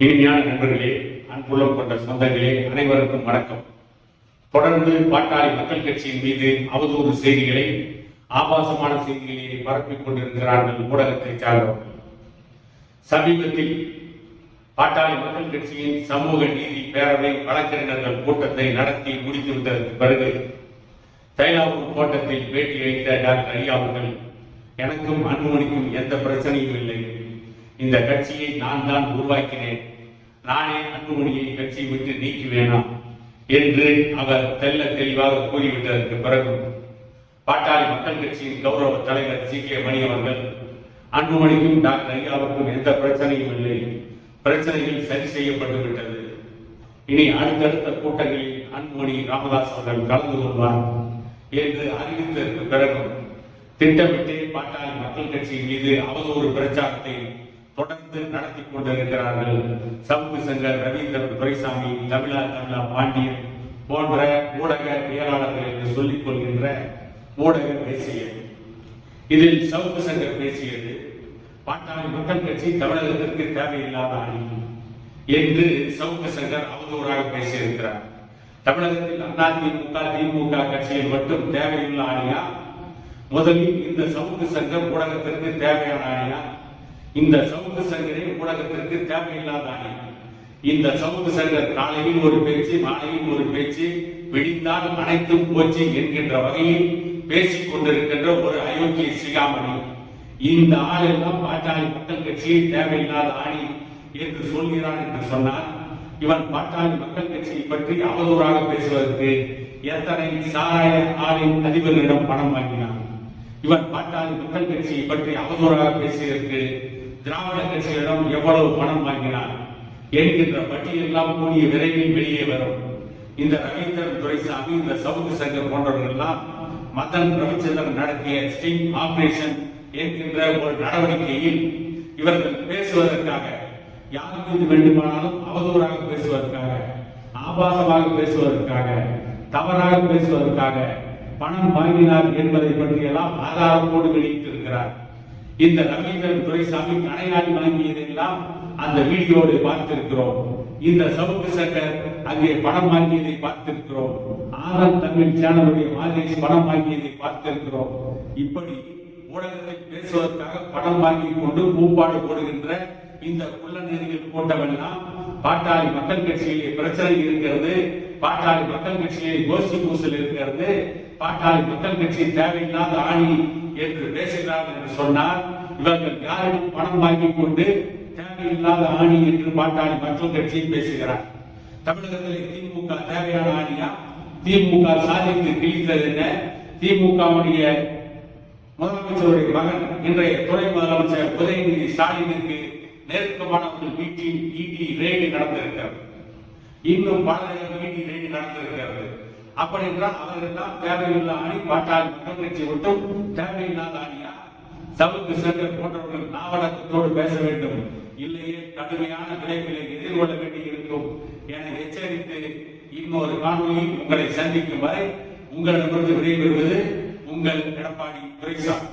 இனிமையான நண்பர்களே அன்புள்ளம் கொண்ட சொந்தங்களே அனைவருக்கும் வணக்கம். தொடர்ந்து பாட்டாளி மக்கள் கட்சியின் மீது அவதூறு செய்திகளை ஆபாசமான செய்திகளை பரப்பிக் கொண்டிருக்கிறார்கள் ஊடகத்தை சார்ந்தவர்கள். சமீபத்தில் பாட்டாளி மக்கள் கட்சியின் சமூக நீதி பேரவை வழக்கறிஞர்கள் கூட்டத்தை நடத்தி முடித்துவிட்டதற்கு பிறகு தைலாபுரம் கோட்டத்தில் பேட்டி அளித்த டாக்டர் ஐயா அவர்கள் எனக்கும் அன்புமணிக்கும் எந்த பிரச்சனையும் இல்லை. இந்த கட்சியை நான் தான் உருவாக்கினேன். நானே அன்புமணியை கட்சியை விட்டு நீக்கி வேணாம் என்று அவர் தெல்ல தெளிவாக கூறிவிட்டதற்கு பிறகு பாட்டாளி மக்கள் கட்சியின் கௌரவ தலைவர் ஜி கே. மணி அவர்கள் அன்புமணிக்கும் டாக்டர் ஐயாவுக்கும் எந்த பிரச்சனையும் இல்லை. பிரச்சனைகள் சரி செய்யப்பட்டு விட்டது. இனி அடுத்தடுத்த கூட்டங்களில் அன்புமணி ராமதாஸ் அவர்கள் கலந்து கொள்வார் என்று அறிவித்ததற்கு பிறகு திட்டமிட்டு பாட்டாளி மக்கள் கட்சியின் மீது அவதூறு பிரச்சாரத்தை தொடர்ந்து நடத்தி கொண்டிருக்கிறார்கள். சமூக சங்கர் ரவீந்திரன் துரைசாமி தமிழா தமிழா பாண்டியன் போன்ற ஊடக ஊடகவியலாளர்கள் என்று சொல்லிக் கொள்கின்ற ஊடக பேசியது. இதில் சவுக்கு சங்கர் பேசியது பாட்டாளி மக்கள் கட்சி தமிழகத்திற்கு தேவையில்லாத அணி என்று சவுக்கு சங்கர் அவதூறாக பேசியிருக்கிறார். தமிழகத்தில் அதிமுக திமுக திமுக கட்சியில் மட்டும் தேவையுள்ள அணியா? முதலில் இந்த சவுக்கு சங்கம் ஊடகத்திற்கு தேவையான அணியா? இந்த சமூக சங்கரே ஊடகத்திற்கு தேவையில்லாத இந்த சமூக சங்கர் காலையில் ஒரு பேச்சு மாலையில் ஒரு பேச்சு விடிந்தால் அனைத்தும் போச்சு என்கின்ற வகையில் பேசிக் கொண்டிருக்கின்ற ஒரு அயோக்கிய சிகாமணி இந்த ஆளெல்லாம் பாட்டாளி மக்கள் கட்சியை தேவையில்லாத ஆணி என்று சொல்கிறான் என்று சொன்னார் இவன் பாட்டாளி மக்கள் கட்சியை பற்றி அவதூறாக பேசுவதற்கு எத்தனை சாராய ஆளின் அதிபர்களிடம் பணம் வாங்கினான்? இவன் பாட்டாளி மக்கள் கட்சியை பற்றி அவதூறாக பேசுவதற்கு திராவிட கட்சியிடம் எவ்வளவு பணம் வாங்கினார் என்கின்ற பட்டியெல்லாம் கூடிய விரைவில் வெளியே வரும். இந்த ரவீந்திரன் துரைசாமி இந்த சவுக்கு சங்கர் போன்றவர்கள் எல்லாம் மதன் ரவிச்சந்திரன் நடத்திய ஸ்டிங் ஆபரேஷன் என்கின்ற ஒரு நடவடிக்கையில் இவர்கள் பேசுவதற்காக யார் மீது வேண்டுமானாலும் அவதூறாக பேசுவதற்காக ஆபாசமாக பேசுவதற்காக தவறாக பேசுவதற்காக பணம் வாங்கினார் என்பதை பற்றியெல்லாம் ஆதாரத்தோடு வெளியிட்டிருக்கிறார். இந்த ரவீந்திரன் துரைசாமி கடையாளி வாங்கியதெல்லாம் அந்த வீடியோவை பார்த்திருக்கிறோம். இந்த சவுக்கு சங்கர் அங்கே படம் வாங்கியதை பார்த்திருக்கிறோம். ஆனந்த் தமிழ் சேனலுடைய மாதேஷ் படம் வாங்கியதை பார்த்திருக்கிறோம். இப்படி ஊடகத்தில் பேசுவதற்காக பணம் வாங்கி கொண்டு கூப்பாடு போடுகின்ற இந்த குள்ளநெறிகள் கூட்டமெல்லாம் பாட்டாளி மக்கள் கட்சியிலே பிரச்சனை இருக்கிறது. பாட்டாளி மக்கள் கட்சியிலே கோஷ்டி பூசல் இருக்கிறது. பாட்டாளி மக்கள் கட்சி தேவையில்லாத ஆணி என்று பேசுகிறார்கள் என்று சொன்னால் இவர்கள் யாரிடம் பணம் வாங்கி கொண்டு தேவையில்லாத ஆணி என்று பாட்டாளி மக்கள் கட்சி பேசுகிறார். தமிழகத்திலே திமுக தேவையான ஆணியா? திமுக சாதித்து கிழித்தது என்ன? திமுகவுடைய முதலமைச்சருடைய மகன் இன்றைய துணை முதலமைச்சர் உதயநிதி ஸ்டாலினுக்கு நெருக்கமானவர்கள் வீட்டில் இடி ரெய்டு நடந்திருக்கிறது. இன்னும் பல இடி ரெய்டு நடந்திருக்கிறது. அப்படி என்றால் அவர்கள் தேவையில்லா அணி பாட்டாளி மக்கள் கட்சி மட்டும் தேவையில்லாத அணியா? சவுக்கு சங்கர் போன்றவர்கள் நாவடக்கத்தோடு பேச வேண்டும். இல்லையே கடுமையான விளைவுகளை எதிர்கொள்ள வேண்டியிருக்கும். என எச்சரித்து இன்னொரு காணொலியில் உங்களை சந்திக்கும் வரை உங்களிடமிருந்து விடைபெறுவது உங்கள் எடப்பாடி துரைசாமி